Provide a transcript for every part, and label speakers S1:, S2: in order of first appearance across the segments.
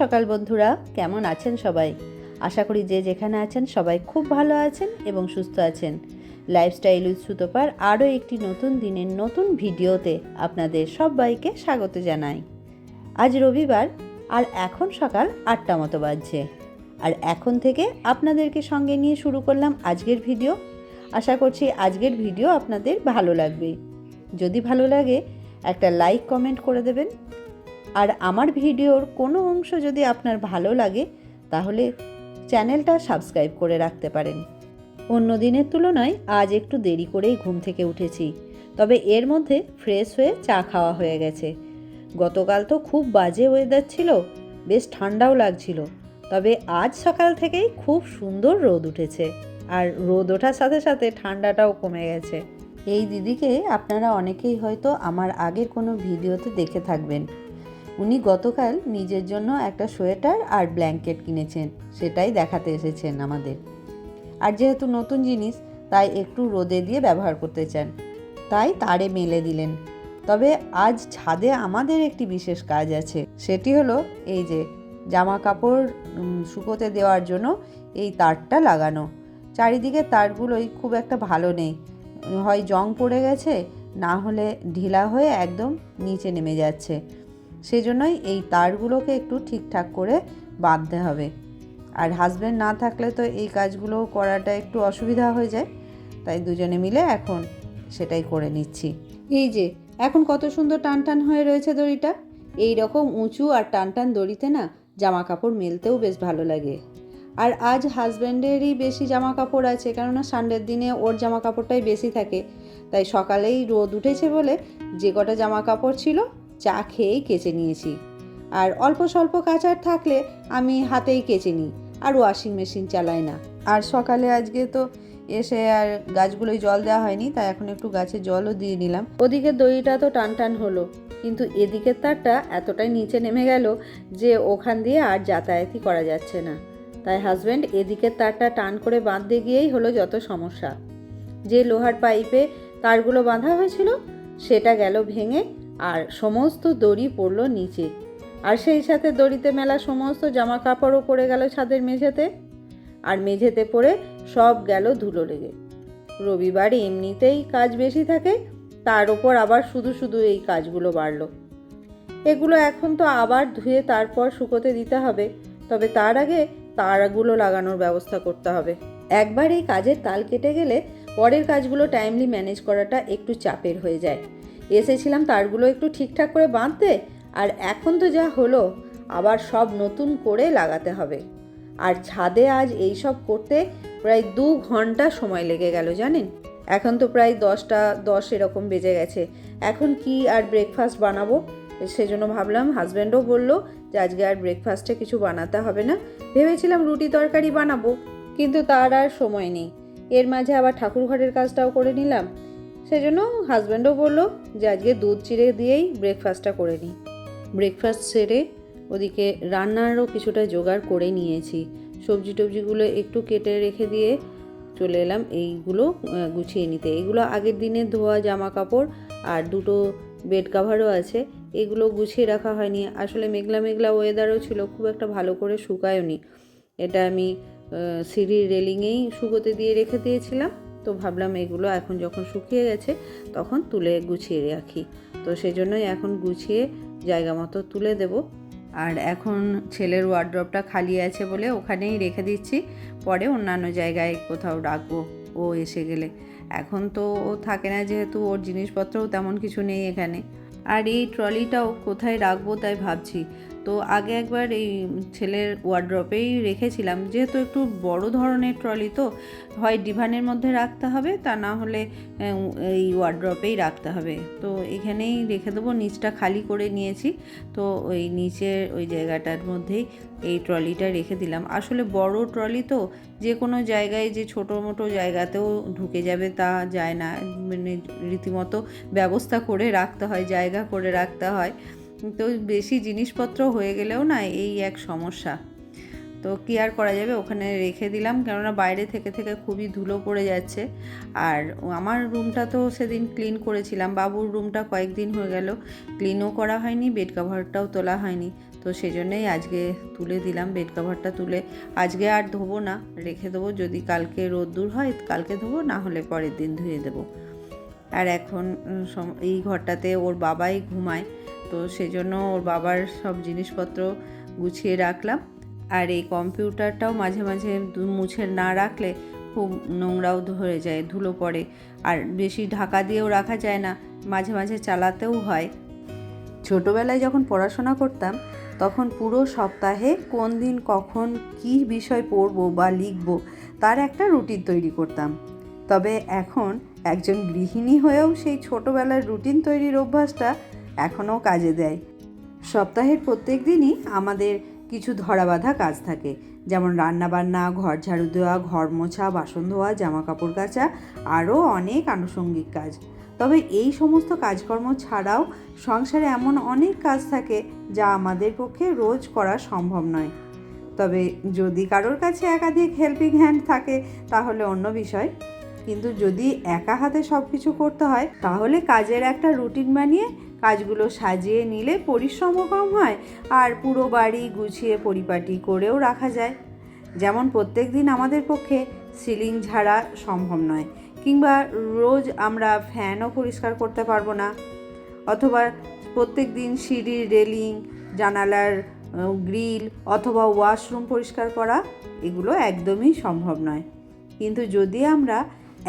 S1: সকাল বন্ধুরা, কেমন আছেন সবাই? আশা করি যে যেখানে আছেন সবাই খুব ভালো আছেন এবং সুস্থ আছেন। লাইফস্টাইল উইথ সুতোপার আরও একটি নতুন দিনের নতুন ভিডিওতে আপনাদের সবাইকে স্বাগত জানাই। আজ রবিবার, আর এখন সকাল আটটা মতো বাজছে। আর এখন থেকে আপনাদেরকে সঙ্গে নিয়ে শুরু করলাম আজকের ভিডিও। আশা করছি আজকের ভিডিও আপনাদের ভালো লাগবে। যদি ভালো লাগে, একটা লাইক কমেন্ট করে দেবেন। আর আমার ভিডিওর কোনো অংশ যদি আপনার ভালো লাগে, তাহলে চ্যানেলটা সাবস্ক্রাইব করে রাখতে পারেন। অন্য দিনের তুলনায় আজ একটু দেরি করেই ঘুম থেকে উঠেছি, তবে এর মধ্যে ফ্রেশ হয়ে চা খাওয়া হয়ে গেছে। গতকাল তো খুব বাজে ওয়েদার ছিল, বেশ ঠান্ডাও লাগছিল, তবে আজ সকাল থেকেই খুব সুন্দর রোদ উঠেছে, আর রোদ ওঠার সাথে সাথে ঠান্ডাটাও কমে গেছে। এই দিদিকে আপনারা অনেকেই হয়তো আমার আগের কোনো ভিডিওতে দেখে থাকবেন। উনি গতকাল নিজের জন্য একটা সোয়েটার আর ব্ল্যাঙ্কেট কিনেছেন, সেটাই দেখাতে এসেছেন আমাদের। আর যেহেতু নতুন জিনিস, তাই একটু রোদে দিয়ে ব্যবহার করতে চান। তাই তারে মেলে দিলেন। তবে আজ ছাদে আমাদের একটি বিশেষ কাজ আছে, সেটি হলো এই যে জামা কাপড় শুকোতে দেওয়ার জন্য এই তারটা লাগানো। চারিদিকে তারগুলোই খুব একটা ভালো নেই। হয় জং পড়ে গেছে, না হলে ঢিলা হয়ে একদম নিচে নেমে যাচ্ছে। সেজন্যই এই তারগুলোকে একটু ঠিকঠাক করে বাঁধতে হবে। আর হাজব্যান্ড না থাকলে তো এই কাজগুলো করাটা একটু অসুবিধা হয়ে যায়। তাই দুজনে মিলে এখন সেটাই করে নিচ্ছি। এই যে, এখন কত সুন্দর টান টান হয়ে রয়েছে দড়িটা। এই রকম উঁচু আর টান টান দড়িতে না জামা কাপড় মেলতেও বেশ ভালো লাগে। আর আজ হাজব্যান্ডেরই বেশি জামা কাপড় আছে, কেননা সানডের দিনে ওর জামা কাপড়টাই বেশি থাকে। তাই সকালেই রোদ উঠেছে বলে যে কটা জামা কাপড় ছিল চা খেয়েই কেচে নিয়েছি। আর অল্প স্বল্প কাচার থাকলে আমি হাতেই কেচে নিই, আর ওয়াশিং মেশিন চালাই না। আর সকালে আজকে তো এসে আর গাছগুলোই জল দেওয়া হয়নি, তাই এখন একটু গাছে জলও দিয়ে নিলাম। ওদিকে দড়িটা তো টান টান হলো, কিন্তু এদিকের তারটা এতটাই নিচে নেমে গেল যে ওখান দিয়ে আর যাতায়াতই করা যাচ্ছে না। তাই হাজব্যান্ড এদিকের তারটা টান করে বাঁধতে গিয়েই হলো যত সমস্যা। যে লোহার পাইপে তারগুলো বাঁধা হয়েছিল, সেটা গেল ভেঙে আর সমস্ত দড়ি পড়ল নিচে। আর সেই সাথে দড়িতে মেলা সমস্ত জামা কাপড়ও পড়ে গেল ছাদের মেঝেতে। আর মেঝেতে পড়ে সব গেল ধুলো লেগে। রবিবার এমনিতেই কাজ বেশি থাকে, তার ওপর আবার শুধু শুধু এই কাজগুলো বাড়লো। এগুলো এখন তো আবার ধুয়ে তারপর শুকোতে দিতে হবে, তবে তার আগে তারগুলো লাগানোর ব্যবস্থা করতে হবে। একবার এই কাজের তাল কেটে গেলে পরের কাজগুলো টাইমলি ম্যানেজ করাটা একটু চাপের হয়ে যায়। এসেছিলাম তারগুলো একটু ঠিকঠাক করে বাঁধতে, আর এখন তো যা হলো, আবার সব নতুন করে লাগাতে হবে। আর ছাদে আজ এই সব করতে প্রায় দু ঘণ্টা সময় লেগে গেল, জানেন? এখন তো প্রায় দশটা, দশ এরকম বেজে গেছে। এখন কি আর ব্রেকফাস্ট বানাবো? সেজন্য ভাবলাম হাজব্যান্ডও বলল যে আজকে আর ব্রেকফাস্টে কিছু বানাতে হবে না। ভেবেছিলাম রুটি তরকারি বানাবো, কিন্তু তার আর সময় নেই। এর মাঝে আবার ঠাকুর ঘরের কাজটাও করে নিলাম। সেজন্য হাজব্যান্ডও বলল যে আজকে দুধ চিড়ে দিয়েই ব্রেকফাস্টটা করে নিই ব্রেকফাস্ট সেরে ওদিকে রান্নারও কিছুটা জোগাড় করে নিয়েছি। সবজি টবজিগুলো একটু কেটে রেখে দিয়ে চলে এলাম এইগুলো গুছিয়ে নিতে। এগুলো আগের দিনে ধোয়া জামা কাপড় আর দুটো বেড কাভারও আছে। এগুলো গুছিয়ে রাখা হয়নি। আসলে মেঘলা মেঘলা ওয়েদারও ছিল, খুব একটা ভালো করে শুকায়নি। এটা আমি সিঁড়ির রেলিংয়েই শুকোতে দিয়ে রেখে দিয়েছিলাম। তো ভাবলাম এগুলো এখন যখন শুকিয়ে গেছে তখন তুলে গুছিয়ে রাখি। তো সেই জন্যই এখন গুছিয়ে জায়গা মতো তুলে দেব। আর এখন ছেলের ওয়ার্ড্রপটা খালি আছে বলে ওখানেই রেখে দিচ্ছি। পরে অন্যান্য জায়গায় কোথাও রাখব। ও এসে গেলে। এখন তো ও থাকে না যেহেতু ওর জিনিসপত্রও তেমন কিছু নেই এখানে। আর এই ট্রলিটাও কোথায় রাখব তাই ভাবছি। তো আগে একবার এই ছেলের ওয়ার্ড্রপেই রেখেছিলাম। যেহেতু একটু বড় ধরনের ট্রলি তো, হয় ডিভানের মধ্যে রাখতে হবে, তা না হলে এই ওয়ার্ড্রপেই রাখতে হবে। তো এখানেই রেখে দেবো, নিচটা খালি করে নিয়েছি। তো ওই নিচের ওই জায়গাটার মধ্যেই এই ট্রলিটা রেখে দিলাম। আসলে বড় ট্রলি তো, যে কোনো জায়গায় যে ছোটো মোটো জায়গাতেও ঢুকে যাবে তা যায় না। মানে রীতিমতো ব্যবস্থা করে রাখতে হয়, জায়গা করে রাখতে হয়। তো বেশি জিনিসপত্র হয়ে গেলেও না এই এক সমস্যা। তো কি আর করা যাবে? ওখানে রেখে দিলাম, কেননা বাইরে থেকে থেকে খুবই ধুলো পড়ে যাচ্ছে। আর আমার রুমটা তো সেদিন ক্লিন করেছিলাম, বাবুর রুমটা কয়েকদিন হয়ে গেল। ক্লিনও করা হয়নি, বেড কাভারটাও তোলা হয়নি। তো সেই জন্যেই আজকে তুলে দিলাম, বেড কভারটা তুলে। আজকে আর ধোবো না, রেখে দেবো। যদি কালকে রোদ্দুর হয়, কালকে ধোবো, না হলে পরের দিন ধুয়ে দেবো। আর এখন এই ঘরটাতে ওর বাবাই ঘুমায়। তো সেজন্য ওর বাবার সব জিনিসপত্র গুছিয়ে রাখলাম। আর এই কম্পিউটারটাও মাঝে মাঝে মুছে না রাখলে খুব নোংরাও ধরে যায়, ধুলো পড়ে। আর বেশি ঢাকা দিয়েও রাখা যায় না, মাঝে মাঝে চালাতেও হয়। ছোটোবেলায় যখন পড়াশোনা করতাম, তখন পুরো সপ্তাহে কোন দিন কখন কী বিষয় পড়ব বা লিখব, তার একটা রুটিন তৈরি করতাম। তবে এখন একজন গৃহিণী হয়েও সেই ছোটোবেলার রুটিন তৈরির অভ্যাসটা এখনও কাজে দেয়। সপ্তাহের প্রত্যেক দিনই আমাদের কিছু ধরাবাঁধা কাজ থাকে। যেমন রান্নাবান্না, ঘর ঝাড়ু দেওয়া, ঘর মোছা, বাসন ধোয়া জামা কাপড় কাচা, আরও অনেক আনুষঙ্গিক কাজ। তবে এই সমস্ত কাজকর্ম ছাড়াও সংসারে এমন অনেক কাজ থাকে যা আমাদের পক্ষে রোজ করা সম্ভব নয়। তবে যদি কারোর কাছে একাধিক হেল্পিং হ্যান্ড থাকে, তাহলে অন্য বিষয়। কিন্তু যদি একা হাতে সব কিছু করতে হয়, তাহলে কাজের একটা রুটিন বানিয়ে কাজগুলো সাজিয়ে নিলে পরিশ্রমও কম হয় আর পুরো বাড়ি গুছিয়ে পরিপাটি করেও রাখা যায়। যেমন প্রত্যেক দিন আমাদের পক্ষে সিলিং ঝাড়া সম্ভব নয় কিংবা রোজ আমরা ফ্যানও পরিষ্কার করতে পারব না। অথবা প্রত্যেক দিন সিঁড়ির রেলিং, জানালার গ্রিল অথবা ওয়াশরুম পরিষ্কার করা এগুলো একদমই সম্ভব নয়। কিন্তু যদি আমরা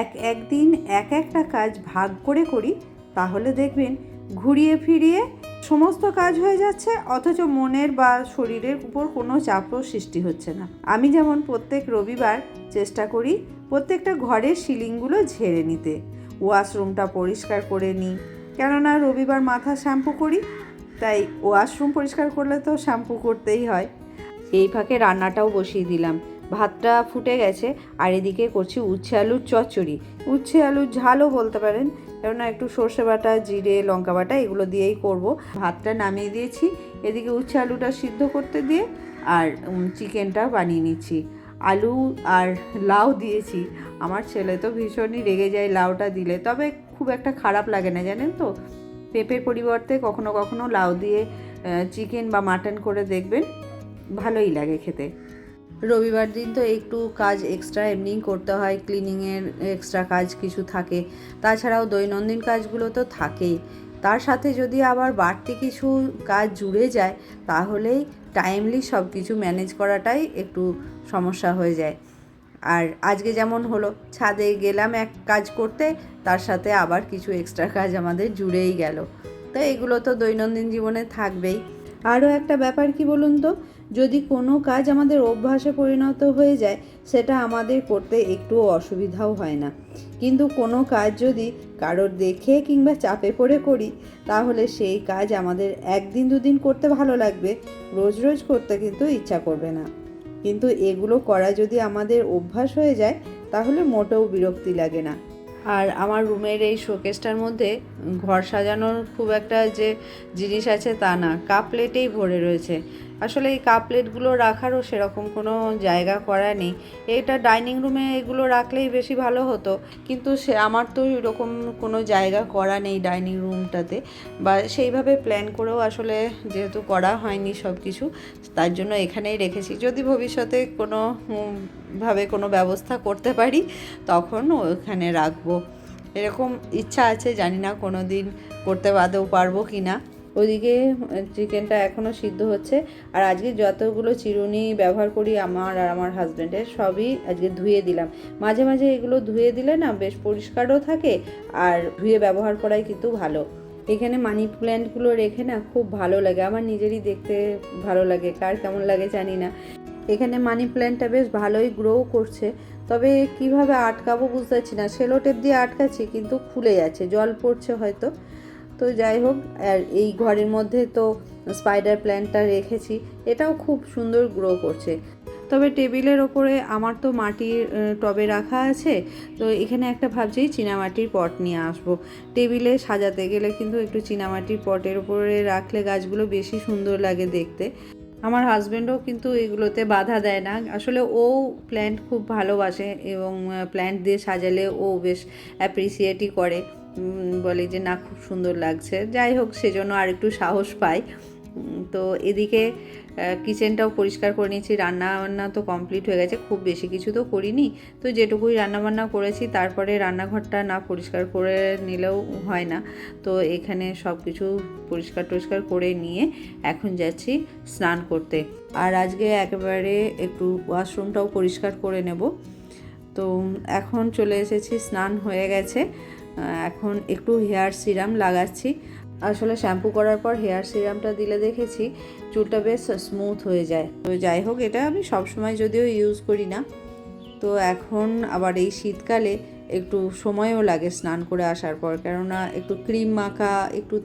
S1: এক একদিন এক একটা কাজ ভাগ করে করি, তাহলে দেখবেন ঘুরিয়ে ফিরিয়ে সমস্ত কাজ হয়ে যাচ্ছে, অথচ মনের বা শরীরের উপর কোনো চাপও সৃষ্টি হচ্ছে না। আমি যেমন প্রত্যেক রবিবার চেষ্টা করি প্রত্যেকটা ঘরের সিলিংগুলো ঝেড়ে নিতে, ওয়াশরুমটা পরিষ্কার করে নিই, কেননা রবিবার মাথা শ্যাম্পু করি, তাই ওয়াশরুম পরিষ্কার করলে তো শ্যাম্পু করতেই হয়। এই ফাঁকে রান্নাটাও বসিয়ে দিলাম, ভাতটা ফুটে গেছে, আর এদিকে করছি উচ্ছে আলুর চচ্চড়ি। উচ্ছে আলুর ঝালও বলতে পারেন কেননা একটু সর্ষে বাটা, জিরে, লঙ্কা বাটা এগুলো দিয়েই করব। ভাতটা নামিয়ে দিয়েছি, এদিকে উচ্ছে আলুটা সিদ্ধ করতে দিয়ে আর চিকেনটা বানিয়ে নিচ্ছি। আলু আর লাউ দিয়েছি। আমার ছেলে তো ভীষণই রেগে যায় লাউটা দিলে। তবে খুব একটা খারাপ লাগে না, জানেন তো? পেঁপের পরিবর্তে কখনো কখনো লাউ দিয়ে চিকেন বা মাটন করে দেখবেন, ভালোই লাগে খেতে। রবিবার দিন তো একটু কাজ এক্সট্রা এমনিই করতে হয় ক্লিনিংয়ের এক্সট্রা কাজ কিছু থাকে। তাছাড়াও দৈনন্দিন কাজগুলো তো থাকেই। তার সাথে যদি আবার বাড়তি কিছু কাজ জুড়ে যায় তাহলেই টাইমলি সব কিছু ম্যানেজ করাটাই একটু সমস্যা হয়ে যায়। আর আজকে যেমন হলো, ছাদে গেলাম এক কাজ করতে, তার সাথে আবার কিছু এক্সট্রা কাজ আমাদের জুড়েই গেল। তো এগুলো তো দৈনন্দিন জীবনে থাকবেই। আরও একটা ব্যাপার কি বলুন তো? যদি কোনো কাজ আমাদের অভ্যাসে পরিণত হয়ে যায়, সেটা আমাদের করতে একটুও অসুবিধাও হয় না। কিন্তু কোনো কাজ যদি কারোর দেখে কিংবা চাপে পড়ে করি, তাহলে সেই কাজ আমাদের একদিন দুদিন করতে ভালো লাগবে, রোজ রোজ করতে কিন্তু ইচ্ছা করবে না। কিন্তু এগুলো করা যদি আমাদের অভ্যাস হয়ে যায়, তাহলে মোটেও বিরক্তি লাগে না। আর আমার রুমের এই শোকেসটার মধ্যে ঘর সাজানোর খুব একটা যে জিনিস আছে তা না, কাপ প্লেটেই ভরে রয়েছে। আসলে এই কাপ প্লেটগুলো রাখারও সেরকম কোনো জায়গা করা নেই। এটা ডাইনিং রুমে এগুলো রাখলেই বেশি ভালো হতো, কিন্তু সে আমার তো এরকম কোনো জায়গা করা নেই ডাইনিং রুমটাতে। বা সেইভাবে প্ল্যান করেও আসলে যেহেতু করা হয়নি সব কিছু তার জন্য এখানেই রেখেছি। যদি ভবিষ্যতে কোনো ভাবে কোনো ব্যবস্থা করতে পারি, তখন ওখানে রাখব। এরকম ইচ্ছা আছে, জানি না কোনো দিন করতে বাদেও পারব কি না ওইদিকে চিকেনটা এখনও সিদ্ধ হচ্ছে। আর আজকে যতগুলো চিরুনি ব্যবহার করি, আমার আর আমার হাজব্যান্ডের সবই আজকে ধুয়ে দিলাম। মাঝে মাঝে এগুলো ধুয়ে দিলে না বেশ পরিষ্কারও থাকে, আর ধুয়ে ব্যবহার করাই কিন্তু ভালো। এখানে মানি প্ল্যান্টগুলো রেখে না খুব ভালো লাগে, আমার নিজেরই দেখতে ভালো লাগে, কার কেমন লাগে জানি না। এখানে মানি প্ল্যান্টটা বেশ ভালোই গ্রো করছে। তবে কীভাবে আটকাবো বুঝতে পারছি না। সেলো টেপ দিয়ে আটকাচ্ছি, কিন্তু খুলে যাচ্ছে, জল পড়ছে হয়তো। তো যাই হোক, আর এই ঘরের মধ্যে তো স্পাইডার প্ল্যান্টটা রেখেছি, এটাও খুব সুন্দর গ্রো করছে। তবে টেবিলের ওপরে আমার তো মাটির টবে রাখা আছে, তো এখানে একটা ভাবছি চীনামাটির পট নিয়ে আসব। টেবিলে সাজাতে গেলে কিন্তু একটু চীনামাটির পটের ওপরে রাখলে গাছগুলো বেশি সুন্দর লাগে দেখতে। আমার হাজব্যান্ডও কিন্তু এগুলোতে বাধা দেয় না। আসলে ও প্ল্যান্ট খুব ভালোবাসে এবং প্ল্যান্ট দিয়ে সাজালে ও বেশ অ্যাপ্রিসিয়েটই করে। বলে যে না খুব সুন্দর লাগছে। যাই হোক সেজন্য আর একটু সাহস উম, তো এদিকে কিচেনটাও পরিষ্কার করে নিয়েছি। রান্না বান্না তো কমপ্লিট হয়ে গেছে, খুব বেশি কিছু তো করিনি। তো যেটুকুই রান্নাবান্না করেছি, তারপরে রান্নাঘরটা না পরিষ্কার করে নিলেও হয় না। তো এখানে সব কিছু পরিষ্কার টরিষ্কার করে নিয়ে এখন যাচ্ছি স্নান করতে। আর আজকে একেবারে একটু ওয়াশরুমটাও পরিষ্কার করে নেব। তো এখন চলে এসেছি, স্নান হয়ে গেছে। এখন একটু হেয়ার সিরাম লাগাচ্ছি। আসলে শ্যাম্পু করার পর হেয়ার সিরামটা দিলে দেখেছি চুলটা বেশ স্মুথ হয়ে যায়। তো যাই হোক, এটা আমি সবসময় যদিও ইউজ করি না। তো এখন আবার এই শীতকালে একটু সময়ও লাগে স্নান করে আসার পর। কেননা একটু ক্রিম মাখা, একটু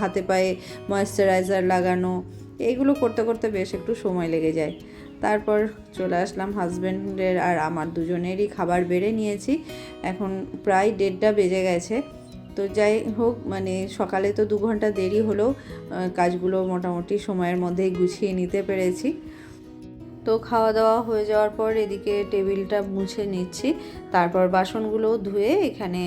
S1: হাতে পায়ে ময়েশ্চারাইজার লাগানো এইগুলো করতে করতে বেশ একটু সময় লেগে যায়। তারপর চলে আসলাম হাজব্যান্ডের আর আমার দুজনেরই খাবার বেড়ে নিয়েছি। এখন প্রায় দেড়টা বেজে গেছে। তো যাই হোক মানে সকালে তো দু ঘণ্টা দেরি হলেও কাজগুলো মোটামুটি সময়ের মধ্যেই গুছিয়ে নিতে পেরেছি। তো খাওয়া দাওয়া হয়ে যাওয়ার পর এদিকে টেবিলটা মুছে নিচ্ছি, তারপর বাসনগুলো ধুয়ে এখানে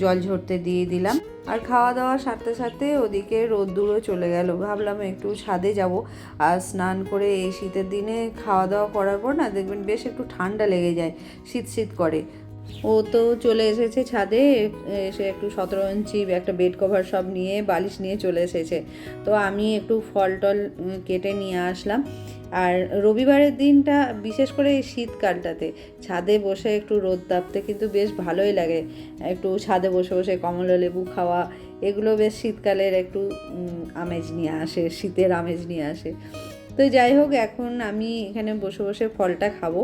S1: জল ঝরতে দিয়ে দিলাম। আর খাওয়া দাওয়া সারতে সারতে ওদিকে রোদ্দুরও চলে গেল, ভাবলাম একটু ছাদে যাব। আর স্নান করে এই শীতের দিনে খাওয়া দাওয়া করার পর না দেখবেন বেশ একটু ঠান্ডা লেগে যায়, শীত শীত করে। ও তো চলে এসেছে ছাদে, এসে একটু সতেরো ইঞ্চি একটা বেড কভার সব নিয়ে, বালিশ নিয়ে চলে এসেছে। তো আমি একটু ফল টল কেটে নিয়ে আসলাম। আর রবিবারের দিনটা, বিশেষ করে এই শীতকালটাতে, ছাদে বসে একটু রোদ তাপতে কিন্তু বেশ ভালোই লাগে। একটু ছাদে বসে বসে কমলা লেবু খাওয়া, এগুলো বেশ শীতকালের একটু আমেজ নিয়ে আসে, শীতের আমেজ নিয়ে আসে। তো যাই হোক, এখন আমি এখানে বসে বসে ফলটা খাব।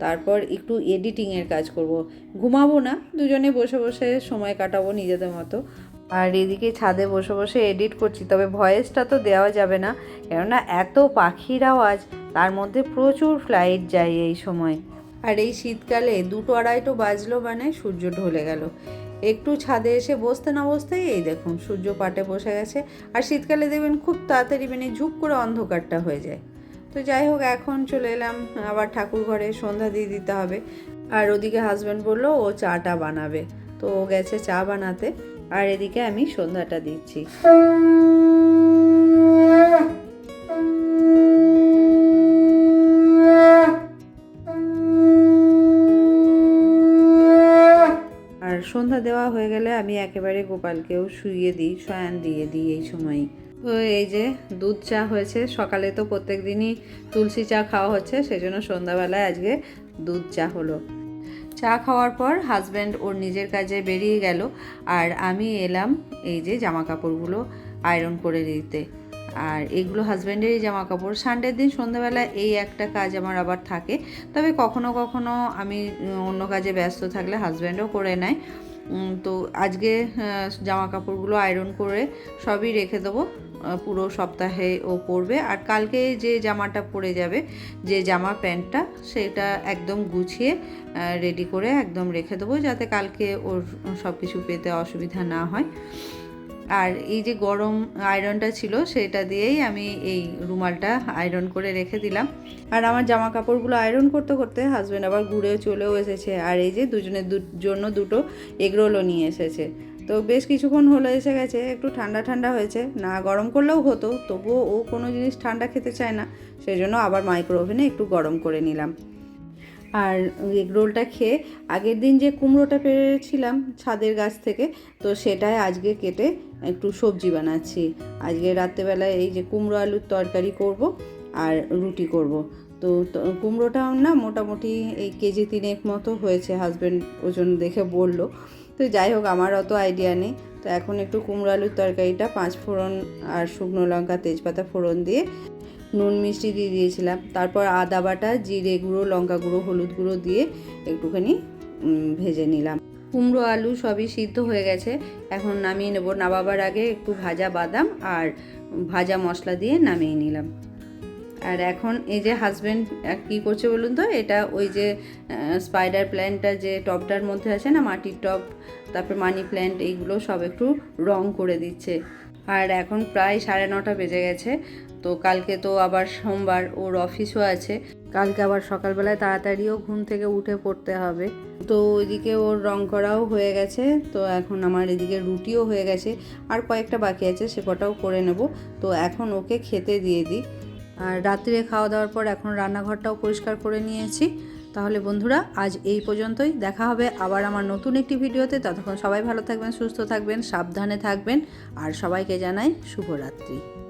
S1: তারপর একটু এডিটিংয়ের কাজ করব। ঘুমাবো না, দুজনে বসে বসে সময় কাটাবো নিজেদের মতো। আর এদিকে ছাদে বসে বসে এডিট করছি, তবে ভয়েসটা তো দেওয়া যাবে না। কেননা এত পাখির আওয়াজ, তার মধ্যে প্রচুর ফ্লাইট যায় এই সময়। আর এই শীতকালে দুটো আড়াইটো বাজলো মানে সূর্য ঢলে গেল। একটু ছাদে এসে বসতে না বসতেই এই দেখুন, সূর্য পাটে বসে গেছে। আর শীতকালে দেখবেন খুব তাড়াতাড়ি মানে ঝুপ করে অন্ধকারটা হয়ে যায়। তো যাই হোক, এখন চলে এলাম, আবার ঠাকুর ঘরে সন্ধ্যা দিয়ে দিতে হবে। আর ওদিকে হাজব্যান্ড বলল, ও চাটা বানাবে। তো ও গেছে চা বানাতে, আর এদিকে আমি সন্ধ্যাটা দিচ্ছি। সন্ধ্যা দেওয়া হয়ে গেলে আমি একেবারে গোপালকেও শুইয়ে দিই, শয়ান দিয়ে দিই এই সময়ই। তো এই যে দুধ চা হয়েছে, সকালে তো প্রত্যেক দিনই তুলসী চা খাওয়া হচ্ছে, সেজন্য সন্ধ্যাবেলায় আজকে দুধ চা হলো। চা খাওয়ার পর হাজব্যান্ড ওর নিজের কাজে বেরিয়ে গেল, আর আমি এলাম এই যে জামা কাপড়গুলো আয়রন করে দিতে আর এগুলো হাজব্যান্ডেরই জামা কাপড় সানডের দিন সন্ধ্যাবেলা এই একটা কাজ আমার আবার থাকে। তবে কখনো কখনো আমি অন্য কাজে ব্যস্ত থাকলে হাজব্যান্ডও করে নেয়। তো আজকে জামা কাপড়গুলো আয়রন করে সবই রেখে দেবো। পুরো সপ্তাহে ও পরবে। আর কালকে যে জামাটা পরে যাবে, যে জামা প্যান্টটা, সেটা একদম গুছিয়ে রেডি করে একদম রেখে দেবো। যাতে কালকে ওর সব কিছু পেতে অসুবিধা না হয়। আর এই যে গরম আয়রনটা ছিল, সেটা দিয়েই আমি এই রুমালটা আয়রন করে রেখে দিলাম। আর আমার জামা কাপড়গুলো আয়রন করতে করতে হাজব্যান্ড আবার ঘুরেও চলেও এসেছে। আর এই যে দুজনের জন্য দুটো এগরোলও নিয়ে এসেছে। তো বেশ কিছুক্ষণ হলো এসে গেছে, একটু ঠান্ডা ঠান্ডা হয়েছে। না গরম করলেও হতো, তবুও ও কোনো জিনিস ঠান্ডা খেতে চায় না। সেই জন্য আবার মাইক্রো ওভেনে একটু গরম করে নিলাম। আর এগ রোলটা খেয়ে আগের দিন যে কুমড়োটা পেরেছিলাম ছাদের গাছ থেকে, তো সেটাই আজকে কেটে একটু সবজি বানাচ্ছি। আজকে রাত্রেবেলায় এই যে কুমড়ো আলুর তরকারি করব আর রুটি করব। তো কুমড়োটাও না মোটামুটি এই কেজি তিনেক মতো হয়েছে হাজব্যান্ড ওজন দেখে বলল। তো যাই হোক, আমার অত আইডিয়া নেই। তো এখন একটু কুমড়ো আলুর তরকারিটা পাঁচ ফোড়ন আর শুকনো লঙ্কা, তেজপাতা ফোড়ন দিয়ে নুন মিষ্টি দিয়ে দিয়েছিলাম। তারপর আদা বাটা, জিরে গুঁড়ো, লঙ্কা গুঁড়ো, হলুদ গুঁড়ো দিয়ে একটুখানি ভেজে নিলাম। কুমড়ো, আলু সবই সিদ্ধ হয়ে গেছে। এখন নামিয়ে নেব নামাবার আগে একটু ভাজা বাদাম আর ভাজা মশলা দিয়ে নামিয়ে নিলাম। আর এখন এই যে হাজব্যান্ড কী করছে বলুন তো? এটা ওই যে স্পাইডার প্ল্যান্টটা যে টপটার মধ্যে আছে না, মাটির টপ তারপর মানি প্ল্যান্ট এইগুলো সব একটু রং করে দিচ্ছে। আর এখন প্রায় সাড়ে নটা বেজে গেছে। তো কালকে তো আবার সোমবার, ওর অফিসও আছে। কালকে আবার সকালবেলায় তাড়াতাড়িও ঘুম থেকে উঠে পড়তে হবে। তো ওইদিকে ওর রং করাও হয়ে গেছে। তো এখন আমার এদিকে রুটিও হয়ে গেছে। আর কয়েকটা বাকি আছে, সে কটাও করে নেব। তো এখন ওকে খেতে দিয়ে দিই। আর রাত্রে খাওয়া দাওয়ার পর এখন রান্নাঘরটাও পরিষ্কার করে নিয়েছি। তাহলে বন্ধুরা, আজ এই পর্যন্তই। দেখা হবে আবার আমার নতুন একটি ভিডিওতে। ততক্ষণ সবাই ভালো থাকবেন, সুস্থ থাকবেন, সাবধানে থাকবেন। আর সবাইকে জানাই শুভরাত্রি।